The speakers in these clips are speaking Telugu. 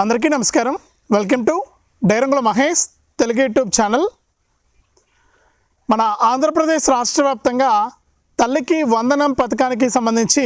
అందరికీ నమస్కారం. వెల్కమ్ టు డైరంగుల మహేష్ తెలుగు యూట్యూబ్ ఛానల్. మన ఆంధ్రప్రదేశ్ రాష్ట్ర వ్యాప్తంగా తల్లికి వందనం పథకానికి సంబంధించి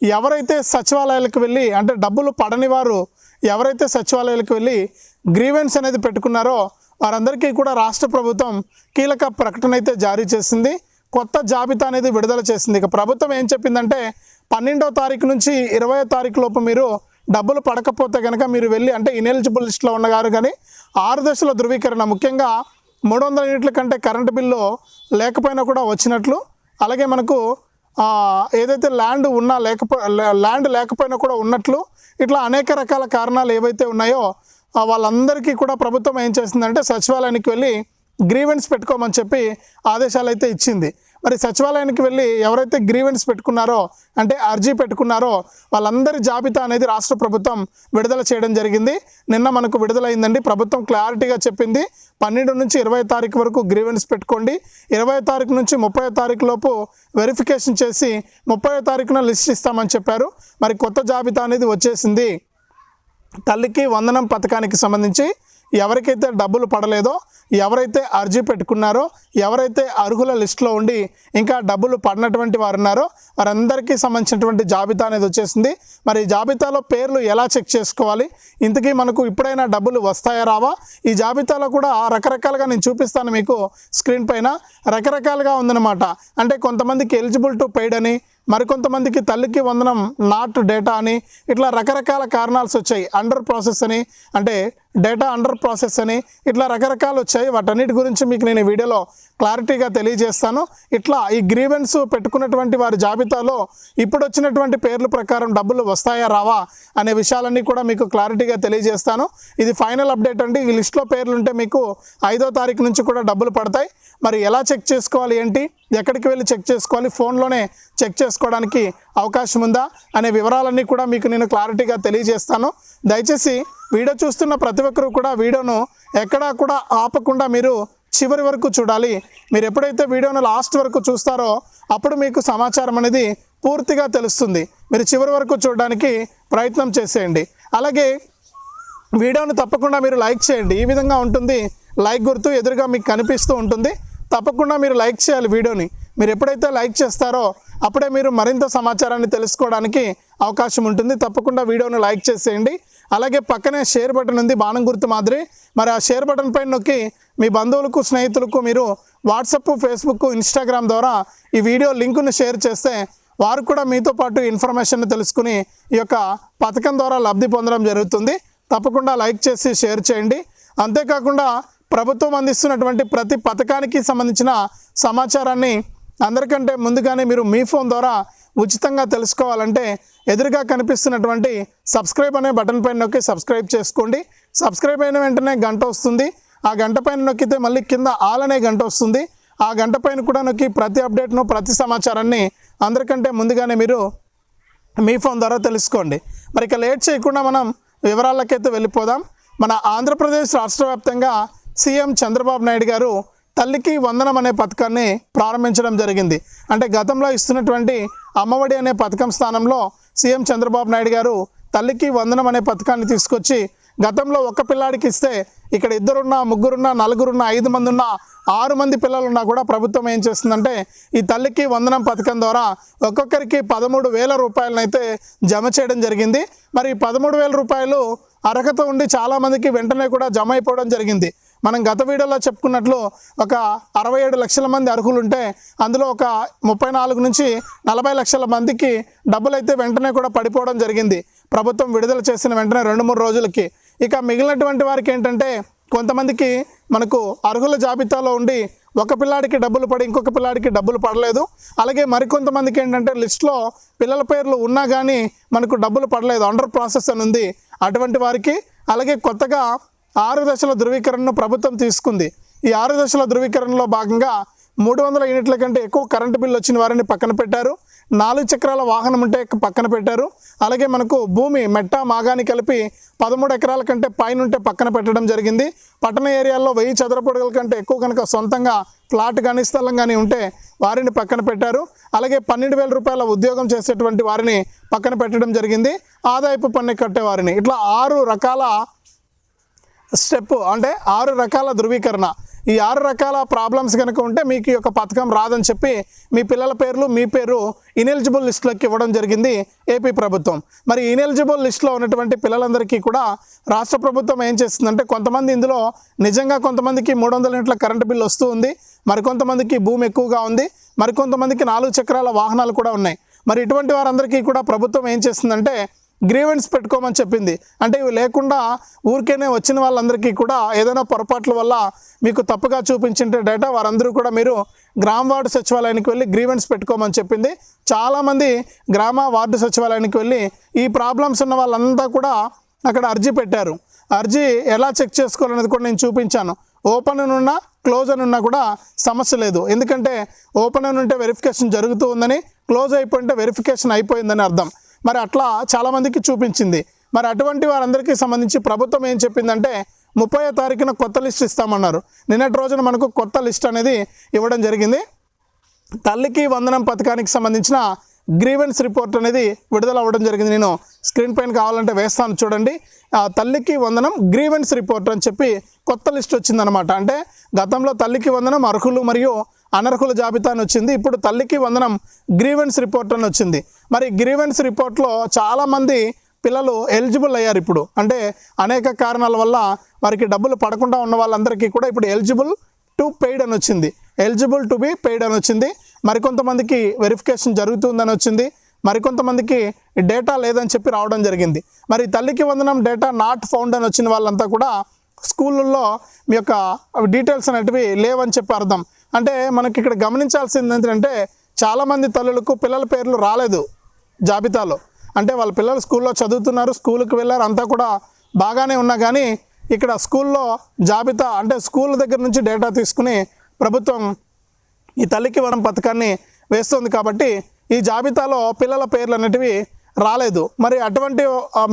ఎవరైతే సచివాలయాలకు వెళ్ళి అంటే డబ్బులు పడని వారు ఎవరైతే సచివాలయాలకు వెళ్ళి గ్రీవెన్స్ అనేది పెట్టుకున్నారో వారందరికీ కూడా రాష్ట్ర ప్రభుత్వం కీలక ప్రకటన అయితే జారీ చేసింది. కొత్త జాబితా అనేది విడుదల చేసింది. ఇక ప్రభుత్వం ఏం చెప్పిందంటే పన్నెండో తారీఖు నుంచి ఇరవై తారీఖు లోపు మీరు డబ్బులు పడకపోతే కనుక మీరు వెళ్ళి అంటే ఇనెలిజిబుల్ లిస్ట్లో ఉన్నగారు కానీ ఆరు దశల ధృవీకరణ ముఖ్యంగా మూడు వందల యూనిట్ల కంటే కరెంటు బిల్లు లేకపోయినా కూడా వచ్చినట్లు. అలాగే మనకు ఏదైతే ల్యాండ్ ఉన్నా లేకపో ల్యాండ్ లేకపోయినా కూడా ఉన్నట్లు. ఇట్లా అనేక రకాల కారణాలు ఏవైతే ఉన్నాయో వాళ్ళందరికీ కూడా ప్రభుత్వం ఏం చేసిందంటే సచివాలయానికి వెళ్ళి గ్రీవెన్స్ పెట్టుకోమని చెప్పి ఆదేశాలు అయితే ఇచ్చింది. మరి సచివాలయానికి వెళ్ళి ఎవరైతే గ్రీవెన్స్ పెట్టుకున్నారో అంటే అర్జీ పెట్టుకున్నారో వాళ్ళందరి జాబితా అనేది రాష్ట్ర ప్రభుత్వం విడుదల చేయడం జరిగింది. నిన్న మనకు విడుదలైందండి. ప్రభుత్వం క్లారిటీగా చెప్పింది. పన్నెండు నుంచి ఇరవై తారీఖు వరకు గ్రీవెన్స్ పెట్టుకోండి. ఇరవై తారీఖు నుంచి ముప్పై తారీఖు లోపు వెరిఫికేషన్ చేసి ముప్పై తారీఖున లిస్ట్ ఇస్తామని చెప్పారు. మరి కొత్త జాబితా అనేది వచ్చేసింది. తల్లికి వందనం పథకానికి సంబంధించి ఎవరికైతే డబ్బులు పడలేదో ఎవరైతే అర్జీ పెట్టుకున్నారో ఎవరైతే అర్హుల లిస్టులో ఉండి ఇంకా డబ్బులు పడినటువంటి వారు ఉన్నారో వారందరికీ సంబంధించినటువంటి జాబితా అనేది వచ్చేసింది. మరి ఈ జాబితాలో పేర్లు ఎలా చెక్ చేసుకోవాలి? ఇంతకీ మనకు ఇప్పుడైనా డబ్బులు వస్తాయా రావా? ఈ జాబితాలో కూడా రకరకాలుగా నేను చూపిస్తాను మీకు స్క్రీన్ పైన. రకరకాలుగా ఉందన్నమాట. అంటే కొంతమందికి ఎలిజిబుల్ టు పెయిడ్ అని మరికొంతమందికి తల్లికి వందనం నాట్ డేటా అని ఇట్లా రకరకాల కారణాలు వచ్చాయి. అండర్ ప్రాసెస్ అని అంటే డేటా అండర్ ప్రాసెస్ అని ఇట్లా రకరకాలు వచ్చాయి. వాటన్నిటి గురించి మీకు నేను ఈ వీడియోలో క్లారిటీగా తెలియజేస్తాను. ఇట్లా ఈ గ్రీవెన్స్ పెట్టుకున్నటువంటి వారి జాబితాలో ఇప్పుడు వచ్చినటువంటి పేర్ల ప్రకారం డబ్బులు వస్తాయా రావా అనే విషయాలన్నీ కూడా మీకు క్లారిటీగా తెలియజేస్తాను. ఇది ఫైనల్ అప్డేట్ అండి. ఈ లిస్ట్లో పేర్లు ఉంటే మీకు ఐదో తారీఖు నుంచి కూడా డబ్బులు పడతాయి. మరి ఎలా చెక్ చేసుకోవాలి ఏంటి? ఎక్కడికి వెళ్ళి చెక్ చేసుకోవాలి? ఫోన్లోనే చెక్ చేసుకోవడానికి అవకాశం ఉందా అనే వివరాలన్నీ కూడా మీకు నేను క్లారిటీగా తెలియజేస్తాను. దయచేసి వీడియో చూస్తున్న ప్రతి ఒక్కరూ కూడా వీడియోను ఎక్కడా కూడా ఆపకుండా మీరు చివరి వరకు చూడాలి. మీరు ఎప్పుడైతే వీడియోను లాస్ట్ వరకు చూస్తారో అప్పుడు మీకు సమాచారం అనేది పూర్తిగా తెలుస్తుంది. మీరు చివరి వరకు చూడడానికి ప్రయత్నం చేసేయండి. అలాగే వీడియోను తప్పకుండా మీరు లైక్ చేయండి. ఈ విధంగా ఉంటుంది. లైక్ గుర్తు ఎదురుగా మీకు కనిపిస్తూ ఉంటుంది. తప్పకుండా మీరు లైక్ చేయాలి వీడియోని. మీరు ఎప్పుడైతే లైక్ చేస్తారో అప్పుడే మీరు మరింత సమాచారాన్ని తెలుసుకోవడానికి అవకాశం ఉంటుంది. తప్పకుండా వీడియోను లైక్ చేసేయండి. అలాగే పక్కనే షేర్ బటన్ ఉంది బాణం గుర్తు మాదిరి. మరి ఆ షేర్ బటన్ పైన నొక్కి మీ బంధువులకు స్నేహితులకు మీరు వాట్సప్ ఫేస్బుక్ ఇన్స్టాగ్రామ్ ద్వారా ఈ వీడియో లింకును షేర్ చేస్తే వారు కూడా మీతో పాటు ఇన్ఫర్మేషన్ తెలుసుకుని ఈ యొక్క పథకం ద్వారా లబ్ధి పొందడం జరుగుతుంది. తప్పకుండా లైక్ చేసి షేర్ చేయండి. అంతేకాకుండా ప్రభుత్వం అందిస్తున్నటువంటి ప్రతి పథకానికి సంబంధించిన సమాచారాన్ని అందరికంటే ముందుగానే మీరు మీ ఫోన్ ద్వారా ఉచితంగా తెలుసుకోవాలంటే ఎదురుగా కనిపిస్తున్నటువంటి సబ్స్క్రైబ్ అనే బటన్ పైన నొక్కి సబ్స్క్రైబ్ చేసుకోండి. సబ్స్క్రైబ్ అయిన వెంటనే గంట వస్తుంది. ఆ గంట పైన నొక్కితే మళ్ళీ కింద ఆల్ అనే గంట వస్తుంది. ఆ గంట పైన కూడా నొక్కి ప్రతి అప్డేట్ను ప్రతి సమాచారాన్ని అందరికంటే ముందుగానే మీరు మీ ఫోన్ ద్వారా తెలుసుకోండి. మరి ఇక లేట్ చేయకుండా మనం వివరాలకైతే వెళ్ళిపోదాం. మన ఆంధ్రప్రదేశ్ రాష్ట్ర వ్యాప్తంగా సీఎం చంద్రబాబు నాయుడు గారు తల్లికి వందనం అనే పథకాన్ని ప్రారంభించడం జరిగింది. అంటే గతంలో ఇస్తున్నటువంటి అమ్మఒడి అనే పథకం స్థానంలో సీఎం చంద్రబాబు నాయుడు గారు తల్లికి వందనం అనే పథకాన్ని తీసుకొచ్చి గతంలో ఒక పిల్లాడికి ఇస్తే ఇక్కడ ఇద్దరున్నా ముగ్గురున్నా నలుగురున్నా ఐదు మంది ఉన్నా ఆరు మంది పిల్లలున్నా కూడా ప్రభుత్వం ఏం చేస్తుందంటే ఈ తల్లికి వందనం పథకం ద్వారా ఒక్కొక్కరికి పదమూడు వేల రూపాయలనైతే జమ చేయడం జరిగింది. మరి ఈ పదమూడు వేల రూపాయలు అర్హత ఉండి చాలామందికి వెంటనే కూడా జమ అయిపోవడం జరిగింది. మనం గత వీడియోలో చెప్పుకున్నట్లు ఒక అరవై ఏడు లక్షల మంది అర్హులు ఉంటే అందులో ఒక ముప్పై నాలుగు నుంచి నలభై లక్షల మందికి డబ్బులు అయితే వెంటనే కూడా పడిపోవడం జరిగింది. ప్రభుత్వం విడుదల చేసిన వెంటనే రెండు మూడు రోజులకి. ఇక మిగిలినటువంటి వారికి ఏంటంటే కొంతమందికి మనకు అర్హుల జాబితాలో ఉండి ఒక పిల్లాడికి డబ్బులు పడి ఇంకొక పిల్లాడికి డబ్బులు పడలేదు. అలాగే మరికొంతమందికి ఏంటంటే లిస్ట్లో పిల్లల పేర్లు ఉన్నా కానీ మనకు డబ్బులు పడలేదు. అండర్ ప్రాసెస్ అని ఉంది అటువంటి వారికి. అలాగే కొత్తగా ఆరు దశల ధృవీకరణను ప్రభుత్వం తీసుకుంది. ఈ ఆరు దశల ధృవీకరణలో భాగంగా మూడు వందల యూనిట్ల కంటే ఎక్కువ కరెంటు బిల్లు వచ్చిన వారిని పక్కన పెట్టారు. నాలుగు చక్రాల వాహనం ఉంటే పక్కన పెట్టారు. అలాగే మనకు భూమి మెట్ట మాగాని కలిపి పదమూడు ఎకరాల కంటే పైన ఉంటే పక్కన పెట్టడం జరిగింది. పట్టణ ఏరియాల్లో వెయ్యి చదరపొడగల కంటే ఎక్కువ కనుక సొంతంగా ఫ్లాట్ కానీ స్థలం కానీ ఉంటే వారిని పక్కన పెట్టారు. అలాగే పన్నెండు వేల రూపాయల ఉద్యోగం చేసేటువంటి వారిని పక్కన పెట్టడం జరిగింది. ఆదాయపు పన్ను కట్టే వారిని ఇట్లా ఆరు రకాల స్టెప్ అంటే ఆరు రకాల ధృవీకరణ. ఈ ఆరు రకాల ప్రాబ్లమ్స్ కనుక ఉంటే మీకు ఈ యొక్క పథకం రాదని చెప్పి మీ పిల్లల పేర్లు మీ పేరు ఇనెలిజిబుల్ లిస్టులోకి ఇవ్వడం జరిగింది ఏపీ ప్రభుత్వం. మరి ఇనెలిజిబుల్ లిస్టులో ఉన్నటువంటి పిల్లలందరికీ కూడా రాష్ట్ర ప్రభుత్వం ఏం చేస్తుందంటే కొంతమంది ఇందులో నిజంగా కొంతమందికి మూడు వందల యూనిట్ల కరెంటు బిల్లు వస్తూ ఉంది. మరికొంతమందికి భూమి ఎక్కువగా ఉంది. మరికొంతమందికి నాలుగు చక్రాల వాహనాలు కూడా ఉన్నాయి. మరి ఇటువంటి వారందరికీ కూడా ప్రభుత్వం ఏం చేస్తుందంటే గ్రీవెన్స్ పెట్టుకోమని చెప్పింది. అంటే ఇవి లేకుండా ఊరికేనే వచ్చిన వాళ్ళందరికీ కూడా ఏదైనా పొరపాట్ల వల్ల మీకు తప్పుగా చూపించింటే డేటా వారందరూ కూడా మీరు గ్రామ వార్డు సచివాలయానికి వెళ్ళి గ్రీవెన్స్ పెట్టుకోమని చెప్పింది. చాలామంది గ్రామ వార్డు సచివాలయానికి వెళ్ళి ఈ ప్రాబ్లమ్స్ ఉన్న వాళ్ళంతా కూడా అక్కడ అర్జీ పెట్టారు. అర్జీ ఎలా చెక్ చేసుకోవాలనేది కూడా నేను చూపించాను. ఓపెన్ అని ఉన్నా క్లోజ్ అని ఉన్నా కూడా సమస్య లేదు. ఎందుకంటే ఓపెన్ అని ఉంటే వెరిఫికేషన్ జరుగుతూ ఉందని క్లోజ్ అయిపోయింటే వెరిఫికేషన్ అయిపోయిందని అర్థం. మరి అట్లా చాలామందికి చూపించింది. మరి అటువంటి వారందరికీ సంబంధించి ప్రభుత్వం ఏం చెప్పిందంటే ముప్పై తారీఖున కొత్త లిస్ట్ ఇస్తామన్నారు. నిన్నటి రోజున మనకు కొత్త లిస్ట్ అనేది ఇవ్వడం జరిగింది. తల్లికి వందనం పథకానికి సంబంధించిన గ్రీవెన్స్ రిపోర్ట్ అనేది విడుదల అవ్వడం జరిగింది. నేను స్క్రీన్ పైన కావాలంటే వేస్తాను చూడండి. తల్లికి వందనం గ్రీవెన్స్ రిపోర్ట్ అని చెప్పి కొత్త లిస్ట్ వచ్చిందనమాట అంటే గతంలో తల్లికి వందనం అర్హులు మరియు అనర్హుల జాబితా అని వచ్చింది. ఇప్పుడు తల్లికి వందనం గ్రీవెన్స్ రిపోర్ట్ అని వచ్చింది. మరి గ్రీవెన్స్ రిపోర్ట్లో చాలామంది పిల్లలు ఎలిజిబుల్ అయ్యారు ఇప్పుడు. అంటే అనేక కారణాల వల్ల వారికి డబ్బులు పడకుండా ఉన్న వాళ్ళందరికీ కూడా ఇప్పుడు ఎలిజిబుల్ టు పెయిడ్ అని వచ్చింది. ఎలిజిబుల్ టు బి పెయిడ్ అని వచ్చింది. మరికొంతమందికి వెరిఫికేషన్ జరుగుతుందని వచ్చింది. మరికొంతమందికి డేటా లేదని చెప్పి రావడం జరిగింది. మరి తల్లికి వందనం డేటా నాట్ ఫౌండ్ అని వచ్చిన వాళ్ళంతా కూడా స్కూళ్ళల్లో మీ యొక్క డీటెయిల్స్ అనేటివి లేవని చెప్పి అర్థం. అంటే మనకి ఇక్కడ గమనించాల్సింది ఏంటంటే చాలామంది తల్లులకు పిల్లల పేర్లు రాలేదు జాబితాలో. అంటే వాళ్ళ పిల్లలు స్కూల్లో చదువుతున్నారు స్కూల్కి వెళ్ళారు అంతా కూడా బాగానే ఉన్నా కానీ ఇక్కడ స్కూల్లో జాబితా అంటే స్కూల్ దగ్గర నుంచి డేటా తీసుకుని ప్రభుత్వం ఈ తల్లికి వరం పథకాన్ని వేస్తుంది కాబట్టి ఈ జాబితాలో పిల్లల పేర్లు అనేటివి రాలేదు. మరి అటువంటి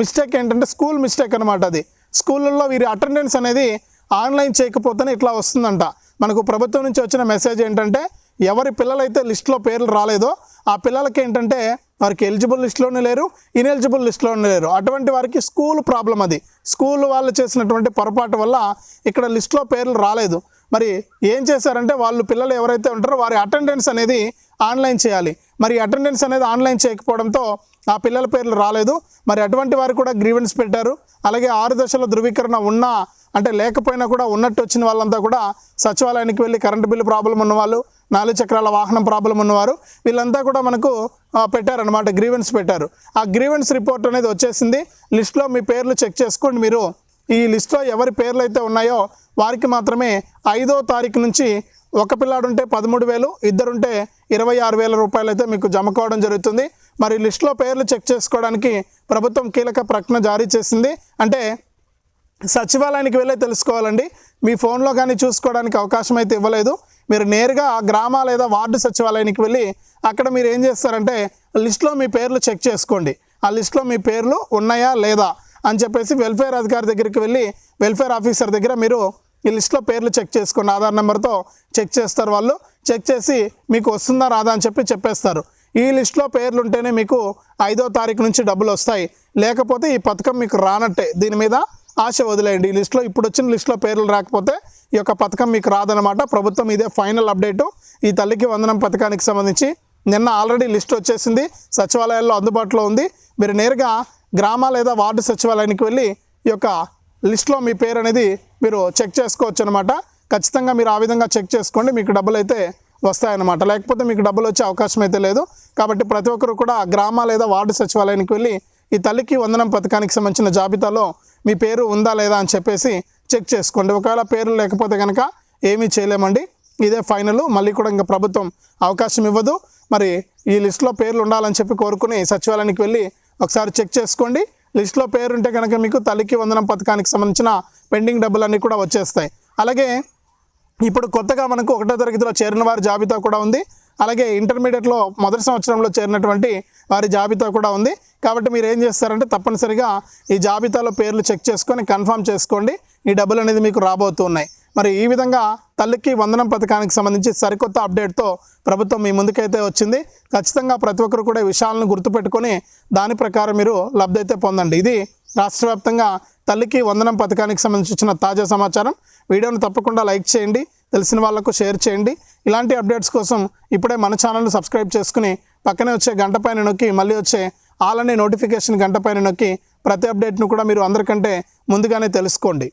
మిస్టేక్ ఏంటంటే స్కూల్ మిస్టేక్ అనమాట అది. స్కూళ్ళల్లో వీరి అటెండెన్స్ అనేది ఆన్లైన్ చేయకపోతేనే ఇట్లా వస్తుందంట. మనకు ప్రభుత్వం నుంచి వచ్చిన మెసేజ్ ఏంటంటే ఎవరి పిల్లలైతే లిస్ట్లో పేర్లు రాలేదో ఆ పిల్లలకి ఏంటంటే వారికి ఎలిజిబుల్ లిస్ట్లోనే లేరు ఇన్ఎలిజిబుల్ లిస్ట్లోనే లేరు. అటువంటి వారికి స్కూల్ ప్రాబ్లం అది. స్కూల్ వాళ్ళు చేసినటువంటి పొరపాటు వల్ల ఇక్కడ లిస్ట్లో పేర్లు రాలేదు. మరి ఏం చేశారంటే వాళ్ళు పిల్లలు ఎవరైతే ఉంటారో వారి అటెండెన్స్ అనేది ఆన్లైన్ చేయాలి. మరి అటెండెన్స్ అనేది ఆన్లైన్ చేయకపోవడంతో ఆ పిల్లల పేర్లు రాలేదు. మరి అటువంటి వారు కూడా గ్రీవెన్స్ పెట్టారు. అలాగే ఆరు దశల ధృవీకరణ ఉన్నా అంటే లేకపోయినా కూడా ఉన్నట్టు వచ్చిన వాళ్ళంతా కూడా సచివాలయానికి వెళ్ళి కరెంటు బిల్లు ప్రాబ్లం ఉన్నవాళ్ళు నాలుగు చక్రాల వాహనం ప్రాబ్లం ఉన్నవారు వీళ్ళంతా కూడా మనకు పెట్టారనమాట గ్రీవెన్స్ పెట్టారు. ఆ గ్రీవెన్స్ రిపోర్ట్ అనేది వచ్చేసింది. లిస్ట్లో మీ పేర్లు చెక్ చేసుకోండి మీరు. ఈ లిస్ట్లో ఎవరి పేర్లు అయితే ఉన్నాయో వారికి మాత్రమే ఐదో తారీఖు నుంచి ఒక పిల్లాడు ఉంటే పదమూడు వేలు ఇద్దరుంటే ఇరవై ఆరు వేల రూపాయలు అయితే మీకు జమ కావడం జరుగుతుంది. మరి లిస్ట్లో పేర్లు చెక్ చేసుకోవడానికి ప్రభుత్వం కీలక ప్రకటన జారీ చేసింది. అంటే సచివాలయానికి వెళ్ళే తెలుసుకోవాలండి. మీ ఫోన్లో కానీ చూసుకోవడానికి అవకాశం అయితే ఇవ్వలేదు. మీరు నేరుగా గ్రామ లేదా వార్డు సచివాలయానికి వెళ్ళి అక్కడ మీరు ఏం చేస్తారంటే లిస్ట్లో మీ పేర్లు చెక్ చేసుకోండి. ఆ లిస్ట్లో మీ పేర్లు ఉన్నాయా లేదా అని చెప్పేసి వెల్ఫేర్ అధికారి దగ్గరికి వెళ్ళి వెల్ఫేర్ ఆఫీసర్ దగ్గర మీరు ఈ లిస్ట్లో పేర్లు చెక్ చేసుకోండి. ఆధార్ నెంబర్తో చెక్ చేస్తారు వాళ్ళు. చెక్ చేసి మీకు వస్తుందా రాదా అని చెప్పి చెప్పేస్తారు. ఈ లిస్ట్లో పేర్లు ఉంటేనే మీకు ఐదో తారీఖు నుంచి డబ్బులు వస్తాయి. లేకపోతే ఈ పథకం మీకు రానట్టే. దీని మీద ఆశ వదిలేయండి. ఈ లిస్ట్లో ఇప్పుడు వచ్చిన లిస్ట్లో పేర్లు రాకపోతే ఈ యొక్క పథకం మీకు రాదనమాట ప్రభుత్వం ఇదే ఫైనల్ అప్డేటు. ఈ తల్లికి వందనం పథకానికి సంబంధించి నిన్న ఆల్రెడీ లిస్ట్ వచ్చేసింది. సచివాలయాల్లో అందుబాటులో ఉంది. మీరు నేరుగా గ్రామ లేదా వార్డు సచివాలయానికి వెళ్ళి ఈ యొక్క లిస్ట్లో మీ పేరు అనేది మీరు చెక్ చేసుకోవచ్చు అనమాట ఖచ్చితంగా మీరు ఆ విధంగా చెక్ చేసుకోండి. మీకు డబ్బులు అయితే వస్తాయన్నమాట. లేకపోతే మీకు డబ్బులు వచ్చే అవకాశం అయితే లేదు. కాబట్టి ప్రతి ఒక్కరు కూడా గ్రామ లేదా వార్డు సచివాలయానికి వెళ్ళి ఈ తల్లికి వందనం పథకానికి సంబంధించిన జాబితాలో మీ పేరు ఉందా లేదా అని చెప్పేసి చెక్ చేసుకోండి. ఒకవేళ పేరు లేకపోతే కనుక ఏమీ చేయలేమండి. ఇదే ఫైనల్. మళ్ళీ కూడా ఇంకా ప్రభుత్వం అవకాశం ఇవ్వదు. మరి ఈ లిస్ట్లో పేర్లు ఉండాలని చెప్పి కోరుకుని సచివాలయానికి వెళ్ళి ఒకసారి చెక్ చేసుకోండి. లిస్ట్లో పేరు ఉంటే కనుక మీకు తల్లికి వందనం పథకానికి సంబంధించిన పెండింగ్ డబ్బులన్నీ కూడా వచ్చేస్తాయి. అలాగే ఇప్పుడు కొత్తగా మనకు ఒకటో తరగతిలో చేరిన వారి జాబితా కూడా ఉంది. అలాగే ఇంటర్మీడియట్లో మొదటి సంవత్సరంలో చేరినటువంటి వారి జాబితా కూడా ఉంది. కాబట్టి మీరు ఏం చేస్తారంటే తప్పనిసరిగా ఈ జాబితాలో పేర్లు చెక్ చేసుకొని కన్ఫర్మ్ చేసుకోండి. ఈ డబ్బులు అనేది మీకు రాబోతున్నాయి మరి ఈ విధంగా తల్లికి వందనం పథకానికి సంబంధించి సరికొత్త అప్డేట్తో ప్రభుత్వం మీ ముందుకైతే వచ్చింది. ఖచ్చితంగా ప్రతి ఒక్కరు కూడా విషయాలను గుర్తుపెట్టుకొని దాని ప్రకారం మీరు లబ్ధి అయితే పొందండి. ఇది రాష్ట్ర వ్యాప్తంగా తల్లికి వందనం పథకానికి సంబంధించిన తాజా సమాచారం. వీడియోను తప్పకుండా లైక్ చేయండి తెలిసిన వాళ్ళకు షేర్ చేయండి. ఇలాంటి అప్డేట్స్ కోసం ఇప్పుడే మన ఛానల్ని సబ్స్క్రైబ్ చేసుకుని పక్కనే వచ్చే గంట పైన నొక్కి మళ్ళీ వచ్చే ఆల్ అనే నోటిఫికేషన్ గంట పైన నొక్కి ప్రతి అప్డేట్ను కూడా మీరు అందరికంటే ముందుగానే తెలుసుకోండి.